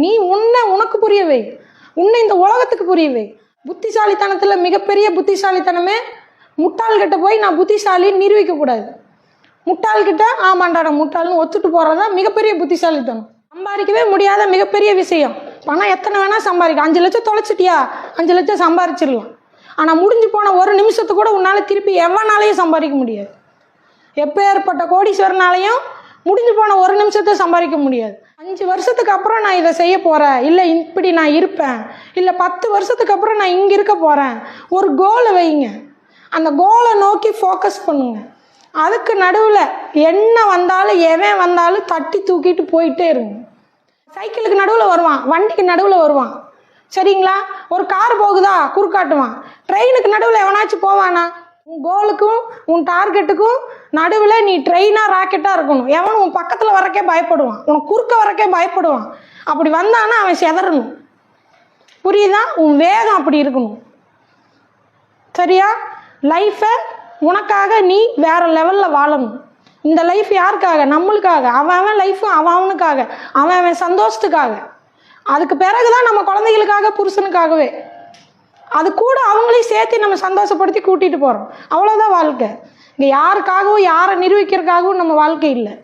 நீ உன்னை உனக்கு புரிய வை உன்னை இந்த உலகத்துக்கு புரிய வை புத்திசாலித்தனத்தில் மிகப்பெரிய புத்திசாலித்தனமே முட்டாள்கிட்ட போய் நான் புத்திசாலின்னு நிரூபிக்கக்கூடாது. முட்டாள்கிட்ட ஆமாண்டாடா முட்டாள்னு ஒத்துட்டு போகிறதா மிகப்பெரிய புத்திசாலித்தனம். சம்பாதிக்கவே முடியாத மிகப்பெரிய விஷயம். பணம் எத்தனை வேணால் சம்பாதிக்க அஞ்சு லட்சம் தொலைச்சிட்டியா? அஞ்சு லட்சம் சம்பாரிச்சிடலாம் ஆனால் முடிஞ்சு போன ஒரு நிமிஷத்து கூட உன்னால் திருப்பி எவ்வளோனாலையும் சம்பாதிக்க முடியாது. எப்பேற்பட்ட கோடீஸ்வரனாலையும் முடிஞ்சு போன ஒரு நிமிஷத்தை சம்பாதிக்க முடியாது. அஞ்சு வருஷத்துக்கு அப்புறம் நான் இதை செய்ய போகிறேன் இல்லை இப்படி நான் இருப்பேன். இல்லை பத்து வருஷத்துக்கு அப்புறம் நான் இங்கே இருக்க போகிறேன் ஒரு கோலை வைங்க. அந்த கோலை நோக்கி ஃபோக்கஸ் பண்ணுங்க. அதுக்கு நடுவில் என்ன வந்தாலும் எவன் வந்தாலும் தட்டி தூக்கிட்டு போயிட்டே இருங்க. சைக்கிளுக்கு நடுவில் வருவான். வண்டிக்கு நடுவில் வருவான். சரிங்களா? ஒரு கார் போகுதா? குறுக்காட்டுவான். ட்ரெயினுக்கு நடுவில் எவனாச்சும் போவானா? உன் கோலுக்கும் உன் டார்கெட்டுக்கும் நடுவில் நீ ட்ரெயினாக ராக்கெட்டாக இருக்கணும். எவன் உன் பக்கத்தில் வரக்கே பயப்படுவான். உனக்கு குறுக்க வரக்கே பயப்படுவான். அப்படி வந்தானா அவன் செதறணும். புரியுதா? உன் வேகம் அப்படி இருக்கணும். சரியா? லைஃப்பை உனக்காக நீ வேற லெவலில் வாழணும். இந்த லைஃப் யாருக்காக? நம்மளுக்காக. அவன் அவன் லைஃப்பும் அவன் அவனுக்காக. அவன் அவன் சந்தோஷத்துக்காக. அதுக்கு பிறகு தான் நம்ம குழந்தைகளுக்காக புருஷனுக்காகவே. அது கூட அவங்களையும் சேர்த்து நம்ம சந்தோஷப்படுத்தி கூட்டிகிட்டு போகிறோம் அவ்வளோதான் வாழ்க்கை. இங்கே யாருக்காகவும் யாரை நிரூபிக்கிறதுக்காகவும் நம்ம வாழ்க்கை இல்லை.